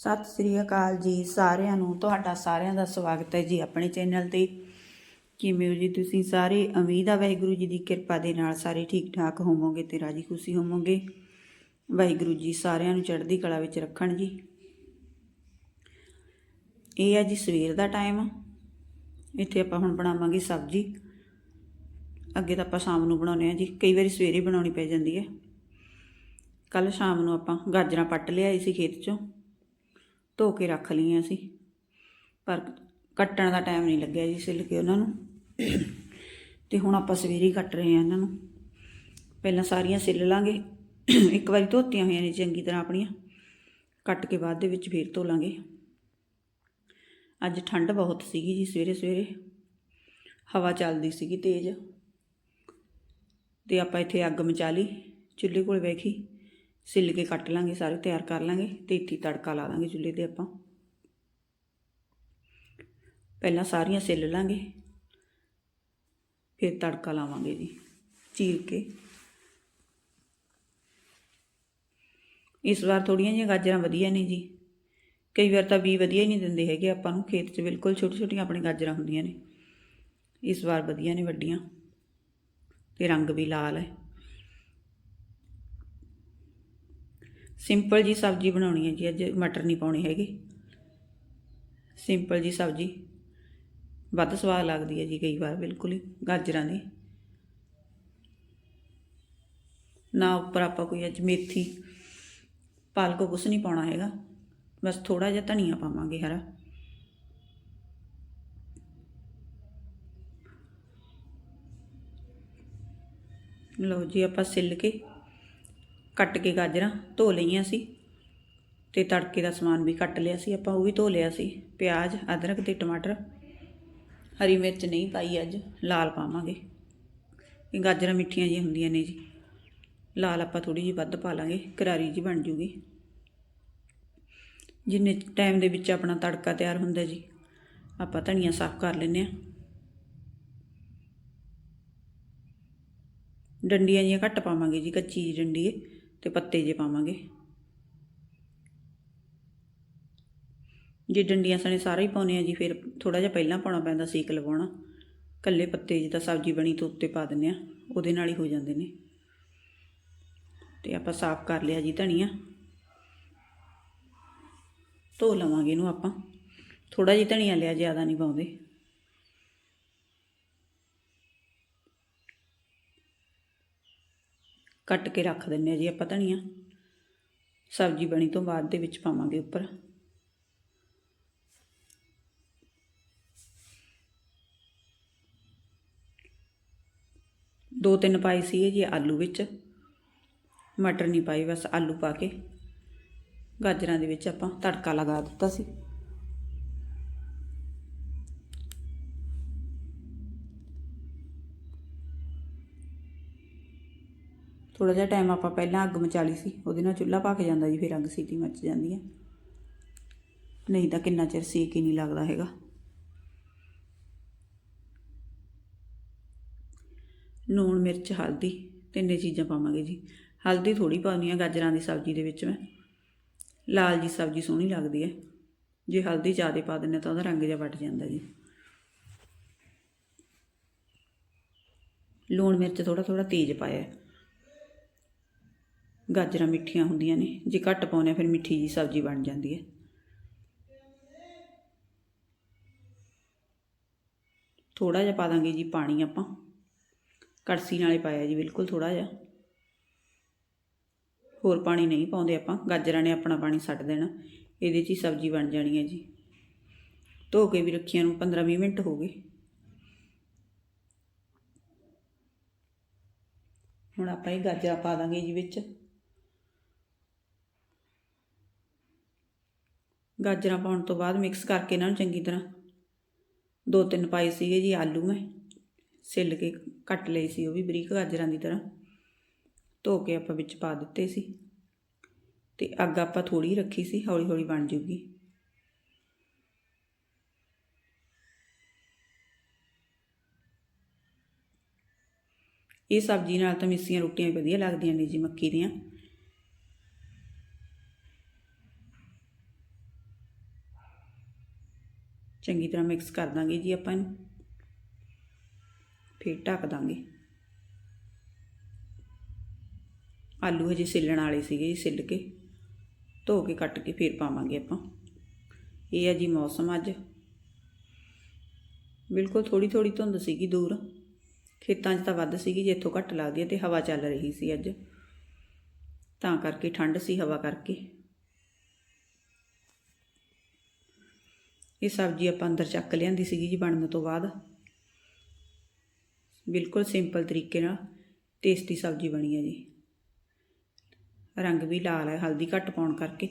ਸਤਿ ਸ੍ਰੀ ਅਕਾਲ ਜੀ ਸਾਰਿਆਂ ਨੂੰ। ਤੁਹਾਡਾ ਸਾਰਿਆਂ ਦਾ ਸਵਾਗਤ ਹੈ ਜੀ ਆਪਣੇ ਚੈਨਲ ਤੇ। ਕਿਵੇਂ ਹੋ ਜੀ ਤੁਸੀਂ ਸਾਰੇ? ਉਮੀਦ ਆ ਵਾਹਿਗੁਰੂ ਜੀ ਦੀ ਕਿਰਪਾ ਦੇ ਨਾਲ ਸਾਰੇ ਠੀਕ ਠਾਕ ਹੋਵੋਗੇ ਤੇ ਰਾਜੀ ਖੁਸ਼ੀ ਹੋਵੋਗੇ। ਵਾਹਿਗੁਰੂ ਜੀ ਸਾਰਿਆਂ ਨੂੰ ਚੜ੍ਹਦੀ ਕਲਾ ਵਿੱਚ ਰੱਖਣ ਜੀ। ਇਹ ਆ ਜੀ ਸਵੇਰ ਦਾ ਟਾਈਮ। ਇੱਥੇ ਆਪਾਂ ਹੁਣ ਬਣਾਵਾਂਗੇ ਸਬਜ਼ੀ। ਅੱਗੇ ਤਾਂ ਆਪਾਂ ਸ਼ਾਮ ਨੂੰ ਬਣਾਉਂਦੇ ਆ ਜੀ। ਕਈ ਵਾਰੀ ਸਵੇਰੇ ਬਣਾਉਣੀ ਪੈ ਜਾਂਦੀ ਹੈ। ਕੱਲ ਸ਼ਾਮ ਨੂੰ ਆਪਾਂ ਗਾਜਰਾਂ ਪੱਟ ਲਿਆਈ ਸੀ ਖੇਤ ਚੋਂ। ਧੋ ਕੇ ਰੱਖ ਲਈਆਂ ਸੀ। ਪਰ ਕੱਟਣ ਦਾ ਟਾਈਮ ਨਹੀਂ ਲੱਗਿਆ ਜੀ ਸਿੱਲ ਕੇ ਉਹਨਾਂ ਨੂੰ। ਤੇ ਹੁਣ ਆਪਾਂ ਸਵੇਰੇ ਹੀ ਕੱਟ ਰਹੇ ਆ ਇਹਨਾਂ ਨੂੰ। ਪਹਿਲਾਂ ਸਾਰੀਆਂ ਸਿੱਲ ਲਾਂਗੇ। ਇੱਕ ਵਾਰੀ ਧੋਤੀਆਂ ਹੋਈਆਂ ਨੇ ਚੰਗੀ ਤਰ੍ਹਾਂ ਆਪਣੀਆਂ। ਕੱਟ ਕੇ ਬਾਅਦ ਦੇ ਵਿੱਚ ਫੇਰ ਧੋ ਲਾਂਗੇ। ਅੱਜ ਠੰਡ ਬਹੁਤ ਸੀਗੀ ਜੀ ਸਵੇਰੇ ਸਵੇਰੇ। ਹਵਾ ਚੱਲਦੀ ਸੀਗੀ ਤੇਜ਼। ਤੇ ਆਪਾਂ ਇੱਥੇ ਅੱਗ ਮਚਾ ਲਈ। ਚੁੱਲ੍ਹੇ ਕੋਲ ਬੈਠੀ ਸਿੱਲ ਕੇ ਕੱਟ ਲਾਂਗੇ ਸਾਰੇ, ਤਿਆਰ ਕਰ ਲਾਂਗੇ ਤੇ ਇੱਥੇ ਤੜਕਾ ਲਾ ਦਾਂਗੇ ਚੁੱਲ੍ਹੇ ਤੇ ਆਪਾਂ। ਪਹਿਲਾਂ ਸਾਰੀਆਂ ਸਿੱਲ ਲਾਂਗੇ, ਫਿਰ ਤੜਕਾ ਲਾਵਾਂਗੇ ਜੀ, ਚੀਰ ਕੇ। ਇਸ ਵਾਰ ਥੋੜੀਆਂ ਜਿਹੀਆਂ ਗਾਜਰਾਂ ਵਧੀਆ ਨੇ ਜੀ। ਕਈ ਵਾਰ ਤਾਂ ਵੀ ਵਧੀਆ ਹੀ ਨਹੀਂ ਦਿੰਦੇ ਹੈਗੇ ਆਪਾਂ ਨੂੰ, ਖੇਤ 'ਚ ਬਿਲਕੁਲ ਛੋਟੀ ਛੋਟੀਆਂ ਆਪਣੀ ਗਾਜਰਾਂ ਹੁੰਦੀਆਂ ਨੇ। ਇਸ ਵਾਰ ਵਧੀਆ ਨੇ ਵੱਡੀਆਂ, ਤੇ ਰੰਗ ਵੀ ਲਾਲ ਹੈ। ਸਿੰਪਲ ਜੀ ਸਬਜ਼ੀ ਬਣਾਉਣੀ ਹੈ ਜੀ, ਅੱਜ ਮਟਰ ਨਹੀਂ ਪਾਉਣੇ ਹੈਗੇ। ਸਿੰਪਲ ਜੀ ਸਬਜ਼ੀ। ਵੱਧ ਸਵਾਦ ਲੱਗਦੀ ਹੈ ਜੀ ਕਈ ਵਾਰ, ਬਿਲਕੁਲ ਹੀ, ਗਾਜਰਾਂ ਦੀ। ਨਾ ਉੱਪਰ ਆਪਾਂ ਕੋਈ ਅੱਜ ਮੇਥੀ, ਪਾਲਕ ਕੁਛ ਨਹੀਂ ਪਾਉਣਾ ਹੈਗਾ। ਬਸ ਥੋੜਾ ਜਿਹਾ ਧਨੀਆ ਪਾਵਾਂਗੇ ਹਰਾ। ਲਓ ਜੀ ਆਪਾਂ ਸਿੱਲ ਕੇ ਕੱਟ ਕੇ ਗਾਜਰਾਂ ਧੋ ਲਈਆਂ ਸੀ ਤੇ ਤੜਕੇ ਦਾ ਸਮਾਨ ਵੀ ਕੱਟ ਲਿਆ ਸੀ, ਆਪਾਂ ਉਹ ਵੀ ਧੋ ਲਿਆ ਸੀ। ਪਿਆਜ਼, ਅਦਰਕ ਤੇ ਟਮਾਟਰ। ਹਰੀ ਮਿਰਚ ਨਹੀਂ ਪਾਈ ਅੱਜ, ਲਾਲ ਪਾਵਾਂਗੇ। ਇਹ ਗਾਜਰਾਂ ਮਿੱਠੀਆਂ ਜਿਹੀਆਂ ਹੁੰਦੀਆਂ ਨੇ ਜੀ। ਲਾਲ ਆਪਾਂ ਥੋੜੀ ਜਿਹੀ ਵੱਧ ਪਾ ਲਾਂਗੇ, ਕਰਾਰੀ ਜੀ ਬਣ ਜੂਗੀ। ਜਿੰਨੇ ਟਾਈਮ ਦੇ ਵਿੱਚ ਆਪਣਾ ਤੜਕਾ ਤਿਆਰ ਹੁੰਦਾ ਜੀ, ਆਪਾਂ ਧਨੀਆ ਸਾਫ਼ ਕਰ ਲੈਨੇ ਆ ਡੰਡੀਆਂ ਜੀਆਂ ਘੱਟ ਪਾਵਾਂਗੇ ਜੀ, ਕੱਚੀ ਜਿਹੀ ਡੰਡੀ ਤੇ ਪੱਤੇ ਜੇ ਪਾਵਾਂਗੇ। ਜੇ ਡੰਡੀਆਂ ਸਣੇ ਸਾਰੇ ਹੀ ਪਾਉਨੇ ਆ ਜੀ, ਫਿਰ ਥੋੜਾ ਜਿਹਾ ਪਹਿਲਾਂ ਪਾਉਣਾ ਪੈਂਦਾ ਸੀਕ ਲਵਾਉਣਾ ਕੱਲੇ ਪੱਤੇ ਜਿੱਦਾਂ ਸਬਜ਼ੀ ਬਣੀ ਤੋਂ ਉੱਤੇ ਪਾ ਦਿੰਨੇ ਆ, ਉਹਦੇ ਨਾਲ ਹੀ ਹੋ ਜਾਂਦੇ ਨੇ। ਤੇ ਆਪਾਂ ਸਾਫ਼ ਕਰ ਲਿਆ ਜੀ ਧਨੀਆ। ਧੋ ਲਵਾਂਗੇ ਇਹਨੂੰ ਆਪਾਂ। ਥੋੜਾ ਜਿਹਾ ਧਨੀਆ ਲਿਆ, ਜ਼ਿਆਦਾ ਨਹੀਂ ਪਾਉਂਦੇ। ਕੱਟ ਕੇ ਰੱਖ ਦਿੰਨੇ ਆ ਜੀ ਆਪਾਂ ਧਨੀਆ। ਸਬਜ਼ੀ ਬਣੀ ਤੋਂ ਬਾਅਦ ਦੇ ਵਿੱਚ ਪਾਵਾਂਗੇ ਉੱਪਰ। ਦੋ ਤਿੰਨ ਪਾਈ ਸੀ ਜੀ ਆਲੂ ਵਿੱਚ। ਮਟਰ ਨਹੀਂ ਪਾਈ, ਬਸ ਆਲੂ ਪਾ ਕੇ। ਗਾਜਰਾਂ ਦੇ ਵਿੱਚ ਆਪਾਂ ਤੜਕਾ ਲਗਾ ਦਿੱਤਾ ਸੀ। ਥੋੜਾ ਜਿਹਾ ਟਾਈਮ ਆਪਾਂ ਪਹਿਲਾਂ ਅੱਗ ਮਚਾਲੀ ਸੀ, ਉਹਦੇ ਨਾਲ ਚੁੱਲ੍ਹਾ ਪੱਕ ਜਾਂਦਾ ਜੀ, ਫਿਰ ਅੱਗ ਸੀਟੀ ਮੱਚ ਜਾਂਦੀ ਹੈ। ਨਹੀਂ ਤਾਂ ਕਿੰਨਾ ਚਿਰ ਸੇਕ ਹੀ ਨਹੀਂ ਲੱਗਦਾ ਹੈਗਾ। ਲੂਣ, ਮਿਰਚ, ਹਲਦੀ, ਤਿੰਨੇ ਚੀਜ਼ਾਂ ਪਾਵਾਂਗੇ ਜੀ। ਹਲਦੀ ਥੋੜੀ ਪਾਉਣੀ ਆ ਗਾਜਰਾਂ ਦੀ ਸਬਜ਼ੀ ਦੇ ਵਿੱਚ ਮੈਂ। ਲਾਲ ਜੀ ਸਬਜ਼ੀ ਸੋਹਣੀ ਲੱਗਦੀ ਹੈ। ਜੇ ਹਲਦੀ ਜ਼ਿਆਦਾ ਪਾ ਦਿੰਨੇ ਤਾਂ ਉਹਦਾ ਰੰਗ ਜਿਹਾ ਵੱਟ ਜਾਂਦਾ ਜੀ। ਲੂਣ, ਮਿਰਚ ਥੋੜਾ ਥੋੜਾ ਤੇਜ਼ ਪਾਇਆ। ਗਾਜਰਾਂ ਮਿੱਠੀਆਂ ਹੁੰਦੀਆਂ ਨੇ, ਜੇ ਘੱਟ ਪਾਉਨੇ ਫਿਰ ਮਿੱਠੀ ਜੀ ਸਬਜ਼ੀ ਬਣ ਜਾਂਦੀ ਹੈ। ਥੋੜਾ ਜਿਹਾ ਪਾ ਦਾਂਗੇ ਜੀ ਪਾਣੀ ਆਪਾਂ। ਕੜਸੀ ਨਾਲੇ ਪਾਇਆ ਜੀ, ਬਿਲਕੁਲ ਥੋੜਾ ਜਿਹਾ। ਹੋਰ ਪਾਣੀ ਨਹੀਂ ਪਾਉਂਦੇ ਆਪਾਂ, ਗਾਜਰਾਂ ਨੇ ਆਪਣਾ ਪਾਣੀ ਛੱਡ ਦੇਣਾ, ਇਹਦੇ 'ਚ ਹੀ ਸਬਜ਼ੀ ਬਣ ਜਾਣੀ ਹੈ ਜੀ। ਧੋ ਕੇ ਵੀ ਰੱਖੀਆਂ ਨੂੰ 15-20 ਮਿੰਟ ਹੋ ਗਏ। ਹੁਣ ਆਪਾਂ ਇਹ ਗਾਜਰਾਂ ਪਾ ਦਾਂਗੇ ਜੀ ਵਿੱਚ। ਗਾਜਰਾਂ ਪਾਉਣ ਤੋਂ ਬਾਅਦ ਮਿਕਸ ਕਰਕੇ ਇਹਨਾਂ ਨੂੰ ਚੰਗੀ ਤਰ੍ਹਾਂ ਦੋ ਤਿੰਨ ਪਾਏ ਸੀਗੇ ਜੀ ਆਲੂ ਮੈਂ, ਸਿੱਲ ਕੇ ਕੱਟ ਲਏ ਸੀ ਉਹ ਵੀ ਬਰੀਕ ਗਾਜਰਾਂ ਦੀ ਤਰ੍ਹਾਂ, ਧੋ ਕੇ ਆਪਾਂ ਵਿੱਚ ਪਾ ਦਿੱਤੇ ਸੀ ਤੇ ਅੱਗ ਆਪਾਂ ਥੋੜੀ ਰੱਖੀ ਸੀ, ਹੌਲੀ ਹੌਲੀ ਬਣ ਜੂਗੀ ਇਹ ਸਬਜ਼ੀ ਨਾਲ ਤਾਂ ਮਿੱਸੀਆਂ ਰੋਟੀਆਂ ਵਧੀਆ ਲੱਗਦੀਆਂ ਨੇ ਜੀ ਮੱਕੀ ਦੀਆਂ। ਚੰਗੀ ਤਰ੍ਹਾਂ ਮਿਕਸ ਕਰ ਦਾਂਗੇ ਜੀ ਆਪਾਂ ਇਹਨੂੰ। ਫਿਰ ਢੱਕ ਦਾਂਗੇ। ਆਲੂ ਹਜੇ ਸਿੱਲਣ ਵਾਲੇ ਸੀਗੇ ਜੀ ਸਿੱਲ ਕੇ। ਧੋ ਕੇ ਕੱਟ ਕੇ ਫਿਰ ਪਾਵਾਂਗੇ ਆਪਾਂ। ਇਹ ਹੈ ਜੀ ਮੌਸਮ ਅੱਜ। ਬਿਲਕੁਲ ਥੋੜੀ ਥੋੜੀ ਧੁੰਦ ਸੀਗੀ ਦੂਰ। ਖੇਤਾਂ 'ਚ ਤਾਂ ਵੱਧ ਸੀਗੀ, ਜੇ ਇੱਥੋਂ ਘੱਟ ਲੱਗਦੀ ਹੈ ਤੇ ਹਵਾ ਚੱਲ ਰਹੀ ਸੀ ਅੱਜ। ਤਾਂ ਕਰਕੇ ਠੰਡ ਸੀ ਹਵਾ ਕਰਕੇ। ਇਹ ਸਬਜ਼ੀ ਆਪਾਂ ਅੰਦਰ ਚੱਕ ਲਿਆਂਦੀ ਸੀਗੀ ਜੀ ਬਣਨ ਤੋਂ ਬਾਅਦ। ਬਿਲਕੁਲ ਸਿੰਪਲ ਤਰੀਕੇ ਨਾਲ ਟੇਸਟੀ ਸਬਜ਼ੀ ਬਣੀ ਹੈ ਜੀ। ਰੰਗ ਵੀ ਲਾਲ ਹੈ, ਹਲਦੀ ਘੱਟ ਪਾਉਣ ਕਰਕੇ।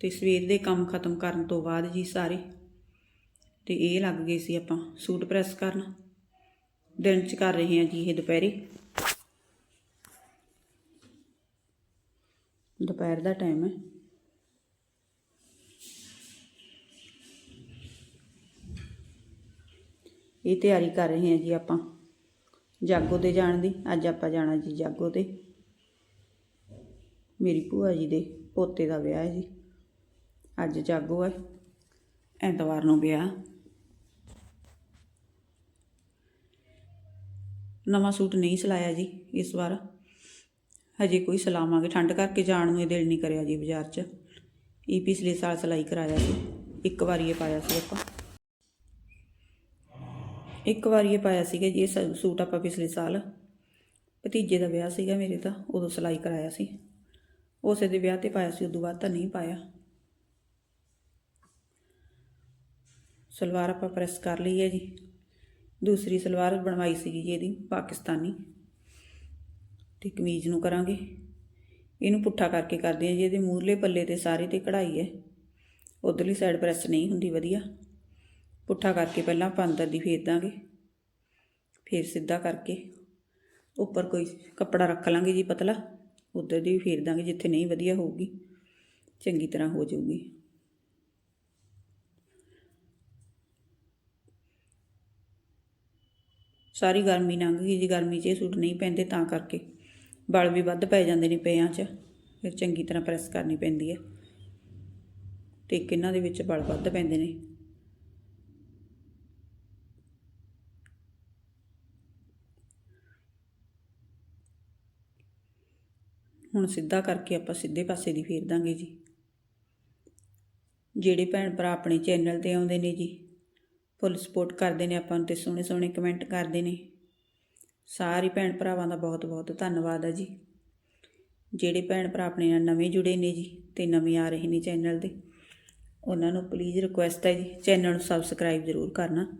ਤੇ ਸਵੇਰ ਦੇ ਕੰਮ ਖਤਮ ਕਰਨ ਤੋਂ ਬਾਅਦ ਜੀ ਸਾਰੇ। ਤੇ ਇਹ ਲੱਗ ਗਏ ਸੀ ਆਪਾਂ ਸੂਟ ਪ੍ਰੈਸ ਕਰਨ। ਦਿਨ ਚ ਕਰ ਰਹੇ ਹਾਂ ਜੀ ਇਹ ਦੁਪਹਿਰੇ। ਦੁਪਹਿਰ ਦਾ ਟਾਈਮ ਹੈ। ਇਹ ਤਿਆਰੀ ਕਰ ਰਹੇ ਹਾਂ ਜੀ ਆਪਾਂ, ਜਾਗੋ ਤੇ ਜਾਣ ਦੀ। ਅੱਜ ਆਪਾਂ ਜਾਣਾ ਜੀ ਜਾਗੋ ਤੇ। ਮੇਰੀ ਭੂਆ ਜੀ ਦੇ ਪੋਤੇ ਦਾ ਵਿਆਹ ਹੈ ਜੀ। ਅੱਜ ਜਾਗੋ ਹੈ, ਐਤਵਾਰ ਨੂੰ ਵਿਆਹ। ਨਵਾਂ ਸੂਟ ਨਹੀਂ ਸਿਲਾਇਆ ਜੀ ਇਸ ਵਾਰ। ਹਜੇ ਕੋਈ ਸਿਲਾਵਾਂਗੇ ਠੰਡ ਕਰਕੇ ਜਾਣ ਨੂੰ ਇਹ ਦਿਲ ਨਹੀਂ ਕਰਿਆ ਜੀ ਬਾਜ਼ਾਰ 'ਚ। ਇਹ ਪਿਛਲੇ ਸਾਲ ਸਿਲਾਈ ਕਰਾਇਆ ਸੀ। ਇੱਕ ਵਾਰੀ ਇਹ ਪਾਇਆ ਸੀ ਆਪਾਂ। ਇੱਕ ਵਾਰੀ ਇਹ ਪਾਇਆ ਸੀਗਾ ਜੀ, ਇਹ ਸ- ਸੂਟ ਆਪਾਂ ਪਿਛਲੇ ਸਾਲ ਭਤੀਜੇ ਦਾ ਵਿਆਹ ਸੀਗਾ ਮੇਰੇ ਤਾਂ ਉਦੋਂ ਸਿਲਾਈ ਕਰਾਇਆ ਸੀ। ਉਸੇ ਦੇ ਵਿਆਹ ਤੇ ਪਾਇਆ ਸੀ, ਉਦੋਂ ਬਾਅਦ ਤਾਂ ਨਹੀਂ ਪਾਇਆ। ਸਲਵਾਰ ਆਪਾਂ ਪ੍ਰੈਸ ਕਰ ਲਈ ਹੈ ਜੀ। ਦੂਸਰੀ ਸਲਵਾਰ ਬਣਵਾਈ ਸੀਗੀ ਜੀ ਇਹਦੀ, ਪਾਕਿਸਤਾਨੀ। ਤੇ ਕਮੀਜ਼ ਨੂੰ ਕਰਾਂਗੇ। ਇਹਨੂੰ ਪੁੱਠਾ ਕਰਕੇ ਕਰਦੇ ਆ ਜੀ, ਇਹਦੇ ਮੂਰਲੇ ਪੱਲੇ ਤੇ ਸਾਰੇ ਤੇ ਕਢਾਈ ਹੈ। ਉਧਰਲੀ ਸਾਈਡ ਪ੍ਰੈਸ ਨਹੀਂ ਹੁੰਦੀ ਵਧੀਆ। ਪੁੱਠਾ ਕਰਕੇ ਪਹਿਲਾਂ ਆਪਾਂ ਅੰਦਰ ਦੀ ਫੇਰ ਦਾਂਗੇ। ਫਿਰ ਸਿੱਧਾ ਕਰਕੇ ਉੱਪਰ ਕੋਈ ਕੱਪੜਾ ਰੱਖ ਲਾਂਗੇ ਜੀ ਪਤਲਾ। ਉਧਰ ਦੀ ਵੀ ਫੇਰ ਦਾਂਗੇ ਜਿੱਥੇ ਨਹੀਂ ਵਧੀਆ ਹੋਊਗੀ। ਚੰਗੀ ਤਰ੍ਹਾਂ ਹੋ ਜਾਊਗੀ। ਸਾਰੀ ਗਰਮੀ ਲੰਘ ਗਈ ਜੀ, ਗਰਮੀ 'ਚ ਇਹ ਸੂਟ ਨਹੀਂ ਪੈਂਦੇ ਤਾਂ ਕਰਕੇ। ਵਲ ਵੀ ਵੱਧ ਪੈ ਜਾਂਦੇ ਨੇ ਪਿਆਂ 'ਚ ਫਿਰ ਚੰਗੀ ਤਰ੍ਹਾਂ ਪ੍ਰੈਸ ਕਰਨੀ ਪੈਂਦੀ ਹੈ। ਤੇ ਇੱਕ ਇਹਨਾਂ ਦੇ ਵਿੱਚ ਵਲ ਵੱਧ ਪੈਂਦੇ ਨੇ। ਹੁਣ ਸਿੱਧਾ ਕਰਕੇ ਆਪਾਂ ਸਿੱਧੇ ਪਾਸੇ ਦੀ ਫੇਰ ਦਾਂਗੇ ਜੀ। ਜਿਹੜੇ ਭੈਣ ਭਰਾ ਆਪਣੇ ਚੈਨਲ ਤੇ ਆਉਂਦੇ ਨੇ ਜੀ ਫੁੱਲ ਸਪੋਰਟ ਕਰਦੇ ਨੇ ਆਪਾਂ ਨੂੰ ਤੇ ਸੋਹਣੇ ਸੋਹਣੇ ਕਮੈਂਟ ਕਰਦੇ ਨੇ। ਸਾਰੇ ਭੈਣ ਭਰਾਵਾਂ ਦਾ ਬਹੁਤ ਬਹੁਤ ਧੰਨਵਾਦ ਹੈ ਜੀ। ਜਿਹੜੇ ਭੈਣ ਭਰਾ ਆਪਣੇ ਨਾਲ ਨਵੇਂ ਜੁੜੇ ਨੇ ਜੀ ਤੇ ਨਵੇਂ ਆ ਰਹੇ ਨੇ ਚੈਨਲ ਦੇ ਉਹਨਾਂ ਨੂੰ ਪਲੀਜ਼ ਰਿਕੁਐਸਟ ਹੈ ਜੀ, ਚੈਨਲ ਨੂੰ ਸਬਸਕ੍ਰਾਈਬ ਜ਼ਰੂਰ ਕਰਨਾ।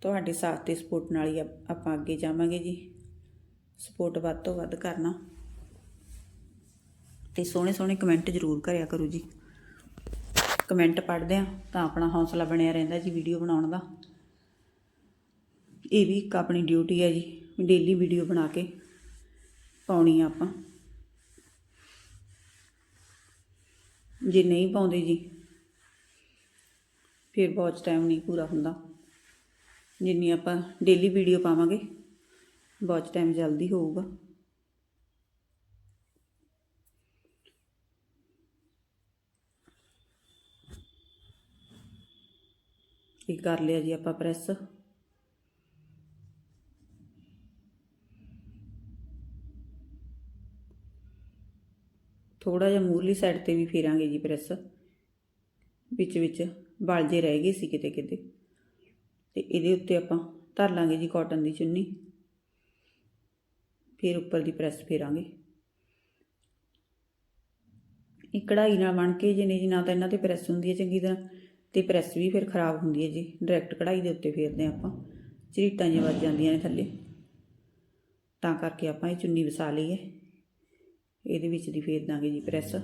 ਤੁਹਾਡੇ ਸਾਥ ਤੇ ਸਪੋਰਟ ਨਾਲ ਹੀ ਆਪ- ਆਪਾਂ ਅੱਗੇ ਜਾਵਾਂਗੇ ਜੀ। ਸਪੋਰਟ ਵੱਧ ਤੋਂ ਵੱਧ ਕਰਨਾ। ਤੇ ਸੋਹਣੇ ਸੋਹਣੇ ਕਮੈਂਟ ਜ਼ਰੂਰ ਕਰਿਆ ਕਰੋ ਜੀ। ਕਮੈਂਟ ਪੜ੍ਹਦੇ ਆ ਤਾਂ ਆਪਣਾ ਹੌਸਲਾ ਬਣਿਆ ਰਹਿੰਦਾ ਜੀ ਵੀਡੀਓ ਬਣਾਉਣ ਦਾ। ਇਹ ਵੀ ਇੱਕ ਆਪਣੀ ਡਿਊਟੀ ਹੈ ਜੀ। ਡੇਲੀ ਵੀਡੀਓ ਬਣਾ ਕੇ ਪਾਉਣੀ ਆ ਆਪਾਂ। ਜੇ ਨਹੀਂ ਪਾਉਂਦੇ ਜੀ, ਫਿਰ ਬਹੁਤ ਟਾਈਮ ਨਹੀਂ ਪੂਰਾ ਹੁੰਦਾ। ਜਿੰਨੀ ਆਪਾਂ ਡੇਲੀ ਵੀਡੀਓ ਪਾਵਾਂਗੇ, ਬਹੁਤ ਟਾਈਮ ਜਲਦੀ ਹੋਊਗਾ। ਇਹ ਕਰ ਲਿਆ ਜੀ ਆਪਾਂ ਪ੍ਰੈਸ ਥੋੜਾ ਜਿਹਾ ਮੂਰਲੀ ਸਾਈਡ ਤੇ ਵੀ ਫੇਰਾਂਗੇ ਜੀ ਪ੍ਰੈਸ ਵਿੱਚ ਵਿੱਚ ਵਲ ਜੇ ਰਹਿ ਗਏ ਸੀ ਕਿਤੇ ਕਿਤੇ। ਤੇ ਇਹਦੇ ਉੱਤੇ ਆਪਾਂ ਧਰ ਲਾਂਗੇ ਜੀ ਕਾਟਨ ਦੀ ਚੁੰਨੀ। ਫਿਰ ਉੱਪਰ ਦੀ ਪ੍ਰੈਸ ਫੇਰਾਂਗੇ। ਇਹ ਕਢਾਈ ਨਾਲ ਬਣ ਕੇ ਜੇ ਨਹੀਂ ਜੀ, ਨਾ ਤਾਂ ਇਹਨਾਂ ਤੇ ਪ੍ਰੈਸ ਹੁੰਦੀ ਹੈ ਚੰਗੀ ਤਰ੍ਹਾਂ। ਤੇ ਪ੍ਰੈਸ ਵੀ ਫਿਰ ਖਰਾਬ ਹੁੰਦੀ ਹੈ ਜੀ। ਡਾਇਰੈਕਟ ਕਢਾਈ ਦੇ ਉੱਤੇ ਫੇਰਦੇ ਹਾਂ ਆਪਾਂ। ਝਰੀਟਾਂ ਜਿਹੀਆਂ ਵੱਜ ਜਾਂਦੀਆਂ ਨੇ ਥੱਲੇ। ਤਾਂ ਕਰਕੇ ਆਪਾਂ ਇਹ ਚੁੰਨੀ ਵਸਾ ਲਈ ਹੈ। ਇਹਦੇ ਵਿੱਚ ਦੀ ਫੇਰ ਦਾਂਗੇ ਜੀ ਪ੍ਰੈਸ।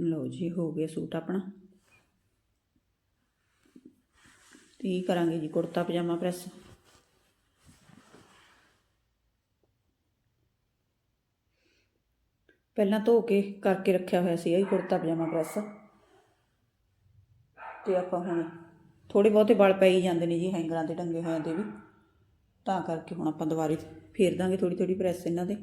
ਲਓ ਜੀ, ਹੋ ਗਿਆ ਸੂਟ ਆਪਣਾ। ਤੇ ਇਹ ਕਰਾਂਗੇ ਜੀ ਕੁੜਤਾ ਪਜਾਮਾ ਪ੍ਰੈਸ। ਪਹਿਲਾਂ ਧੋ ਕੇ ਕਰਕੇ ਰੱਖਿਆ ਹੋਇਆ ਸੀ ਇਹ ਕੁੜਤਾ ਪਜਾਮਾ ਪ੍ਰੈਸ। ਤੇ ਆਪਾਂ ਹੁਣ ਥੋੜੇ ਬਹੁਤੇ ਵਲ ਪੈ ਹੀ ਜਾਂਦੇ ਨੇ ਜੀ ਹੈਂਗਰਾਂ ਤੇ ਟੰਗੇ ਹੋਇਆਂ ਤੇ ਵੀ। ਤਾਂ ਕਰਕੇ ਹੁਣ ਆਪਾਂ ਦੁਬਾਰੇ ਫੇਰ ਦਾਂਗੇ ਥੋੜੀ ਥੋੜੀ ਪ੍ਰੈਸ ਇਹਨਾਂ ਦੇ।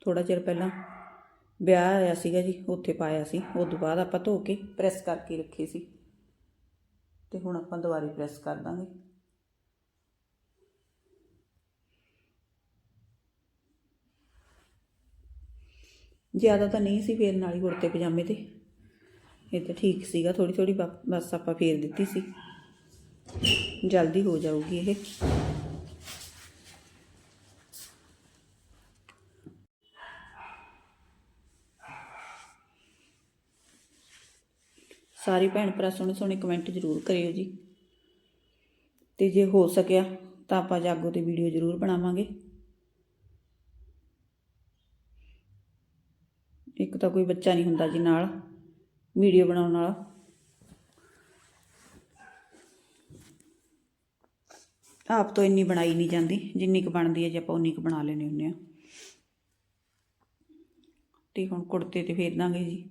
ਥੋੜਾ ਚਿਰ ਪਹਿਲਾਂ ਵਿਆਹ ਆਇਆ ਸੀਗਾ ਜੀ, ਉੱਥੇ ਪਾਇਆ ਸੀ। ਉਸ ਤੋਂ ਬਾਅਦ ਆਪਾਂ ਧੋ ਕੇ ਪ੍ਰੈਸ ਕਰਕੇ ਰੱਖੇ ਸੀ। ਤੇ ਹੁਣ ਆਪਾਂ ਦੁਬਾਰੇ ਪ੍ਰੈਸ ਕਰ ਦਾਂਗੇ। ਜ਼ਿਆਦਾ ਤਾਂ ਨਹੀਂ ਸੀ ਫੇਰ ਨਾਲ ਹੀ ਕੁੜਤੇ ਪਜਾਮੇ ਤੇ। ਇਹ ਤਾਂ ਠੀਕ ਸੀਗਾ ਥੋੜੀ ਥੋੜੀ ਬਸ ਆਪਾਂ ਫੇਰ ਦਿੱਤੀ ਸੀ। ਜਲਦੀ ਹੋ ਜਾਊਗੀ ਇਹ। ਸਾਰੇ ਭੈਣ ਭਰਾ ਸੋਹਣੇ ਸੋਹਣੇ ਕਮੈਂਟ ਜ਼ਰੂਰ ਕਰਿਓ ਜੀ। ਤੇ ਜੇ ਹੋ ਸਕਿਆ ਤਾਂ ਆਪਾਂ ਜਾਗੋ ਤੇ ਵੀਡੀਓ ਜ਼ਰੂਰ ਬਣਾਵਾਂਗੇ। ਇੱਕ ਤਾਂ ਕੋਈ ਬੱਚਾ ਨਹੀਂ ਹੁੰਦਾ ਜੀ ਨਾਲ, ਵੀਡੀਓ ਬਣਾਉਣ ਵਾਲਾ। ਆਪ ਤੋਂ ਇੰਨੀ ਬਣਾਈ ਨਹੀਂ ਜਾਂਦੀ, ਜਿੰਨੀ ਕੁ ਬਣਦੀ ਹੈ ਜੇ ਆਪਾਂ ਉਨੀ ਕੁ ਬਣਾ ਲੈਣੇ ਹੁੰਦੇ ਆ ਤੇ ਹੁਣ ਕੁੜਤੇ ਤੇ ਫੇਰ ਦਾਂਗੇ ਜੀ।